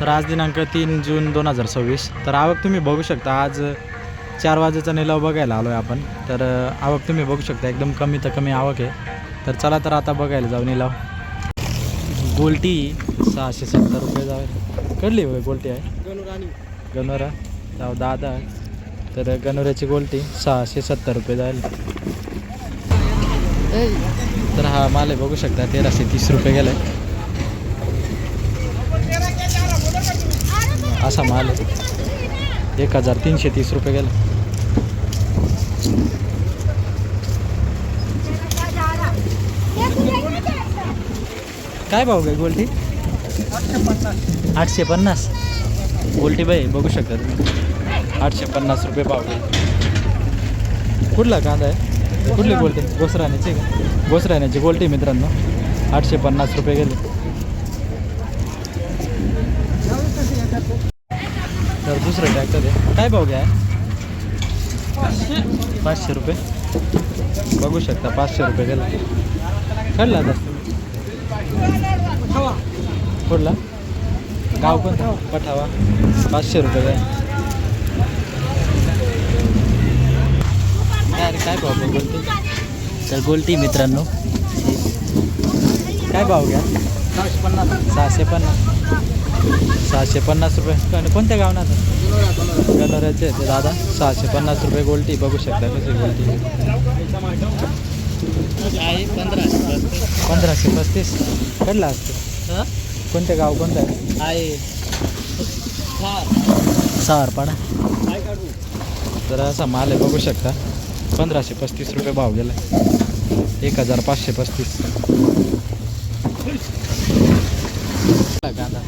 तर आज दिनांक तीन जून दोन हजार सव्वीस. तर आवक तुम्ही बघू शकता आज चार वाजेचा निलाव बघायला आलो आहे आपण. तर आवक तुम्ही बघू शकता एकदम कमी तर कमी आवक आहे. तर चला तर आता बघायला जाऊ निलाव. गोल्टी सहाशे सत्तर रुपये जावे कडली होय गोल्टी आहे? गनोरा जाऊ दादा. तर गनोऱ्याची गोल्टी सहाशे सत्तर रुपये जाईल. तर हा माल आहे बघू शकता तेराशे तीस रुपये गेला असा माल आहे. एक हजार तीनशे तीस रुपये गेला. काय भाव काय गोल्टी? आठशे पन्नास. गोल्टी बाई बघू शकता तुम्ही. आठशे पन्नास रुपये भाव गेला कुठला कांदा आहे? कुठली गोल्टी? घोसराण्याची का? गोसराण्याची गोल्टी मित्रांनो. आठशे पन्नास रुपये गेले. दुसरं ट्रॅक्टर आहे. काय भाव घ्या? पाचशे रुपये. बघू शकता पाचशे रुपये गेला. कळला आता? कुठला? गाव कोणता? पठावा. पाचशे रुपये काय? काय रे, काय भाव गोल्टी तर गोल्टी मित्रांनो. काय भाव घ्या? सहाशे पन्नास सहाशे पन्नास. सहाशे पन्नास रुपये. आणि कोणत्या गावना गणोऱ्याचे ते दादा. सहाशे पन्नास रुपये गोल्टी. बघू शकता कशी गोल्टी. पंधराशे पस्तीस. कडला असते. कोणते गाव कोणतं आहे? सहारपाडा तर असा माल आहे बघू शकता. पंधराशे पस्तीस रुपये भाव गेला एक हजार पाचशे पस्तीस कांदा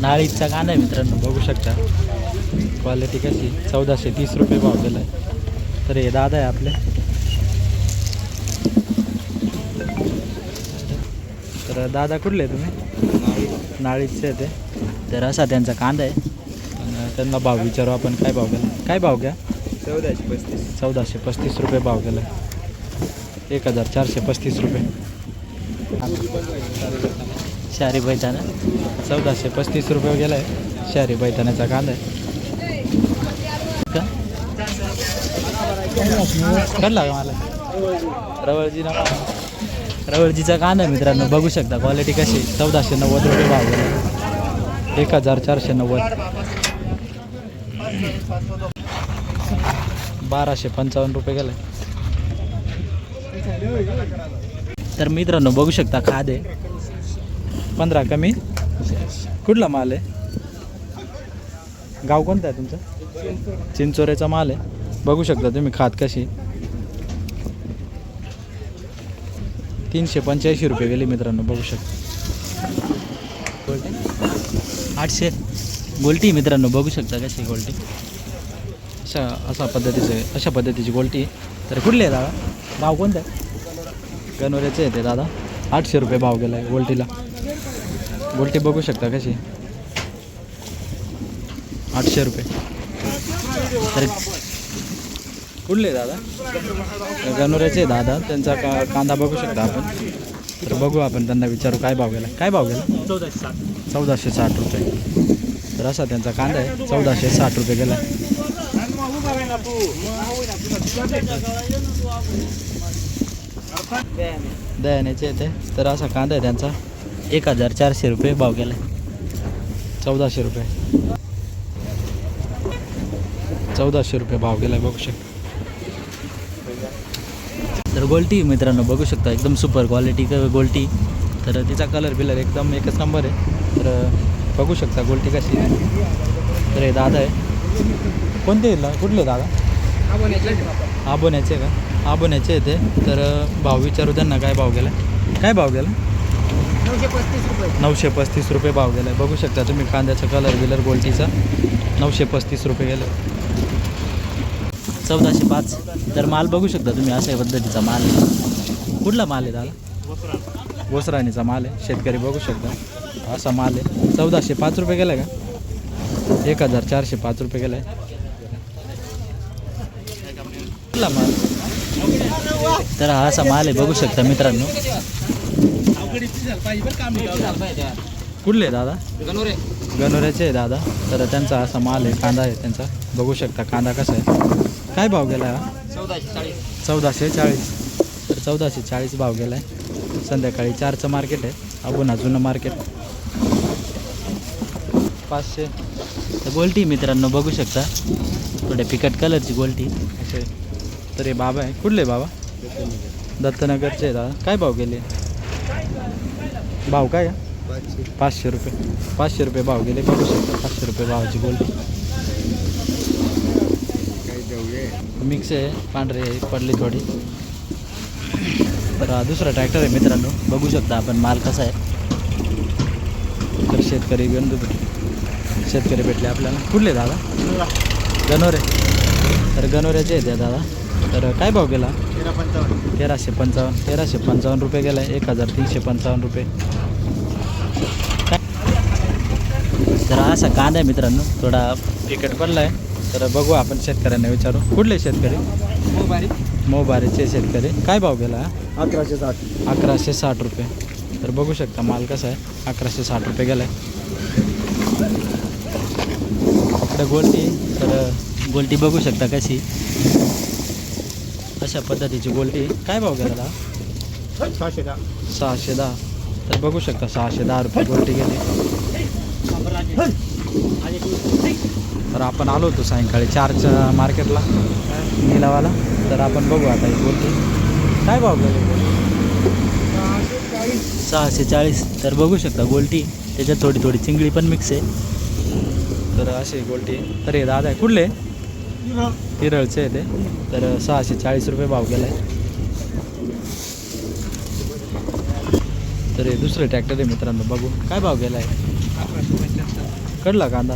नाळीचा कांदा आहे मित्रांनो बघू शकता. क्वालिटी कशी चौदाशे तीस रुपये भाव गेला आहे तर हे दादा आहे आपले. तर दादा कुठले तुम्ही? नाळीचे आहे ते. तर असा त्यांचा कांदा आहे. आणि त्यांना भाव विचारू आपण काय भाव गेला. काय भाव घ्या? चौदाशे पस्तीस. चौदाशे पस्तीस रुपये भाव गेला. एक हजार चारशे पस्तीस रुपये. शहरी बैठाना चौदाशे पस्तीस रुपये गेला आहे. शहरी बैठाण्याचा कांदा आहे. का? कळला का मला? रवळजी ना रवळजीचा कांदा मित्रांनो. बघू शकता क्वालिटी कशी चौदाशे नव्वद रुपये भाव एक हजार चारशे नव्वद. बाराशे पंचावन्न रुपये गेले तर मित्रांनो बघू शकता खादे. पंधरा कमी? कुठला माल आहे? गाव कोणतं आहे तुमचं? चिंचोऱ्याचा माल आहे. बघू शकता तुम्ही खात कशी. तीनशे पंच्याऐंशी रुपये गेले मित्रांनो बघू शकता. आठशे. गोल्टी मित्रांनो बघू शकता कशी गोल्टी. अशा अशा पद्धतीचे अशा पद्धतीची गोल्टी तर कुठली आहे दादा? भाव कोणतं? आहे गणोऱ्याचे आहे ते दादा. आठशे रुपये भाव गेला आहे गोल्टीला. गोलटे बघू शकता कशी? आठशे रुपये. तर कुठले दादा? गणोऱ्याचे आहे दादा. त्यांचा का कांदा बघू शकता आपण. तर बघू आपण त्यांना विचारू काय भाव गेला. काय भाव गेला? चौदाशे साठ चौदाशे साठ रुपये. तर असा त्यांचा कांदा आहे. चौदाशे साठ रुपये गेला. दयानेचे येते. तर असा कांदा आहे त्यांचा. एक हजार चारशे रुपये भाव गेला चौदाशे रुपये. चौदाशे रुपये भाव गेला बघू शकता. तर गोल्टी मित्रांनो बघू शकता एकदम सुपर क्वालिटी गोल्टी तर तिचा कलर बिलर एकदम एकच नंबर आहे. तर बघू शकता गोल्टी कशी आहे. तर हे दादा आहे. कोणते ला- कुठले दादा? आबोन्याचे का? आबोन्याचे आहे ते. तर भाव विचारू त्यांना काय भाव गेला काय भाव गेला नऊशे पस्तीस रुपये. नऊशे पस्तीस रुपये भाव गेला आहे बघू शकता तुम्ही कांद्याचा कलर बिलर गोल्टीचा नऊशे पस्तीस रुपये गेला. चौदाशे पाच. तर माल बघू शकता तुम्ही अशा पद्धतीचा माल. आहे कुठला माल आहे दादा? गोसराणीचा माल आहे. शेतकरी बघू शकता. असा माल आहे. चौदाशे पाच रुपये गेला का? एक हजार चारशे पाच रुपये गेला आहे कुठला माल? तर हा असा माल आहे बघू शकता मित्रांनो. कुठले आहे दादा? गणोरे. गणोऱ्याचे आहे दादा. तर त्यांचा असा माल आहे कांदा आहे त्यांचा. बघू शकता कांदा कसा आहे. काय भाव गेला हा? चौदाशे चाळीस. चौदाशे चाळीस. तर चौदाशे चाळीस भाव गेला आहे संध्याकाळी चारचं मार्केट आहे. अजून जुनं मार्केट. पाचशे. तर गोल्टी मित्रांनो बघू शकता. थोड्या फिकट कलरची गोल्टी. असे. तर हे बाबा आहे. कुठले बाबा? दत्तनगरचे आहे दादा. काय भाव गेले? भाव काय? पाचशे. रुपये. पाचशे रुपये भाव गेले बघू शकता पाचशे रुपये भावाची गोल्टी मिक्स आहे पांढरे आहे पडली थोडी. तर दुसरा ट्रॅक्टर आहे मित्रांनो. बघू शकता आपण माल कसा आहे. तर शेतकरी घेऊन शेतकरी भेटले आपल्याला. कुठले दादा? गणोरे. तर गणोऱ्याचे आहेत त्या दादा. तर काय भाव गेला? तेरा पंचावन्न. तेराशे पंचावन्न तेराशे पंचावन्न रुपये गेला आहे एक हजार तीनशे पंचावन्न रुपये. तर असा कांदा आहे मित्रांनो थोडा तिकट पडला आहे तर बघू आपण शेतकऱ्यांना विचारू. कुठले शेतकरी? मोबाईल मोबारीचे शेतकरी. काय भाव गेला? अकराशे साठ. अकराशे साठ रुपये. तर बघू शकता माल कसा आहे. अकराशे साठ रुपये गेला आहे इकडे गोल्टी तर गोल्टी बघू शकता कशी. अशा पद्धतीची गोल्टी? काय भाव गेला? सहाशे दहा. सहाशे दहा. तर बघू शकता सहाशे दहा रुपये गोल्टी गेली. तर आपण आलो होतो सायंकाळी चारच्या मार्केटला निलावाला. तर आपण बघू आता ही गोल्टी. काय भाव गेले? सहाशे चाळीस. तर बघू शकता गोल्टी. त्याच्यात थोडी थोडी चिंगळी पण मिक्स आहे. तर असे गोल्टी. तर हे दादा आहे कुठले? हिरळचे आहे ते. तर सहाशे चाळीस रुपये भाव गेला आहे तर हे दुसरं ट्रॅक्टर आहे मित्रांनो बघू. काय भाव गेला आहे कडला कांदा?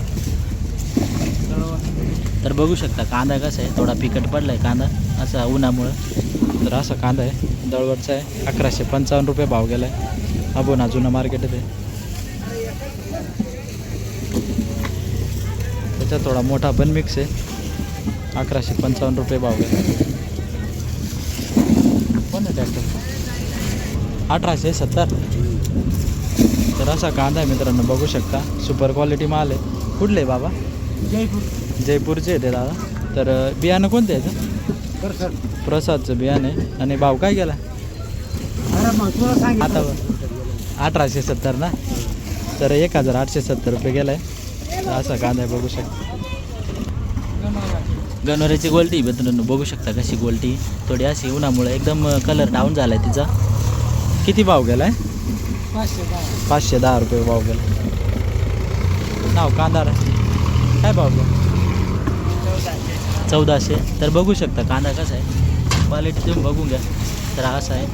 तर बघू शकता कांदा कसा आहे? थोडा पिकट पडला आहे कांदा असा उन्हामुळं. तर असा कांदा आहे दळवटचा आहे. अकराशे पंचावन्न रुपये भाव गेला आहे अबोना जुनं मार्केट आहे त्याच्यात थोडा मोठा पण मिक्स आहे. अकराशे पंचावन्न रुपये भाव गेला कोण आहे ट्रॅक्टर अठराशे सत्तर. तर असा कांदा आहे मित्रांनो बघू शकता. सुपर क्वालिटी माल आहे. कुठले आहे बाबा? जयपूर. जयपूरचे आहे ते दादा. तर बियाणं कोणतं आहे याचं सर प्रसादचं बियाणं आहे. आणि भाव काय गेला? आता अठराशे सत्तर ना? तर एक हजार आठशे सत्तर रुपये गेला आहे असा कांदा आहे बघू शकता. गणोऱ्याची गोल्टी मित्रांनो. बघू शकता कशी गोल्टी थोडी अशी उन्हामुळे एकदम कलर डाऊन झाला आहे तिचा. किती भाव गेला आहे पाचशे दहा रुपये भाव गेला नाव कांदा काय भाव गेला चौदाशे. तर बघू शकता कांदा कसा आहे. क्वालिटी तुम्ही बघून घ्या. तर असा आहे.